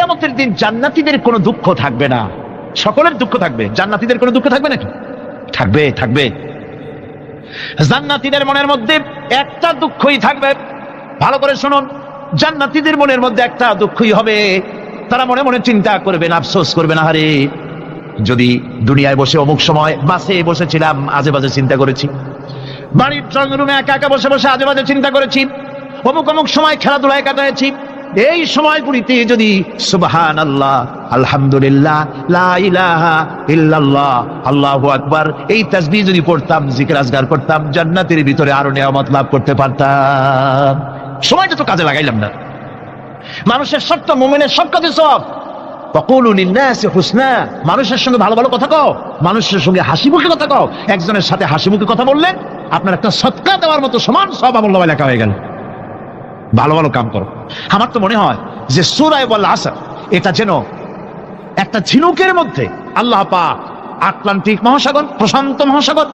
কিয়ামতের দিন জান্নাতীদের কোনো দুঃখ থাকবে না। সকলের দুঃখ থাকবে। জান্নাতীদের কোনো দুঃখ থাকবে নাকি? থাকবে থাকবে। জান্নাতীদের মনের মধ্যে একটা দুঃখই থাকবে। ভালো করে শুনুন। জান্নাতীদের মনের মধ্যে একটা দুঃখই হবে। তারা মনে মনে চিন্তা করবেন আফসোস করবেন আহারে যদি দুনিয়ায় বসে অমুক সময় বাসে বসেছিলাম, আজে বাজে চিন্তা করেছি। বাড়ির ড্রয়িং রুমে একা একা বসে বসে আজে বাজে চিন্তা করেছি। অমুক অমুক সময় খেলাধুলায় কাটাইছি এই সময়গুলিতে যদি সুবহান আল্লাহ আলহামদুলিল্লাহ ইল্লাল্লাহ, আল্লাহু আকবার, এই তাসবিহ যদি পড়তাম, জিকির আজগার করতাম, জান্নাতের ভিতরে আরও নিয়ামত লাভ করতে পারতাম। সময়টা তো কাজে লাগাইলাম না। মানুষের সব তো মোমেনের সব কাজে সব। মানুষের সঙ্গে ভালো ভালো কথা কও, মানুষের সঙ্গে হাসি মুখে কথা কও, একজনের সাথে হাসি মুখে কথা বললেন আপনার একটা সৎকার দেওয়ার মতো সমান সব আমল লেখা হয়ে গেল। ভালো ভালো কাম করো। আমার তো মনে হয় যে সুরায় বল আসার, এটা যেন একটা ঝিনুকের মধ্যে আল্লাহ পা আটলান্টিক মহাসাগর, প্রশান্ত মহাসাগর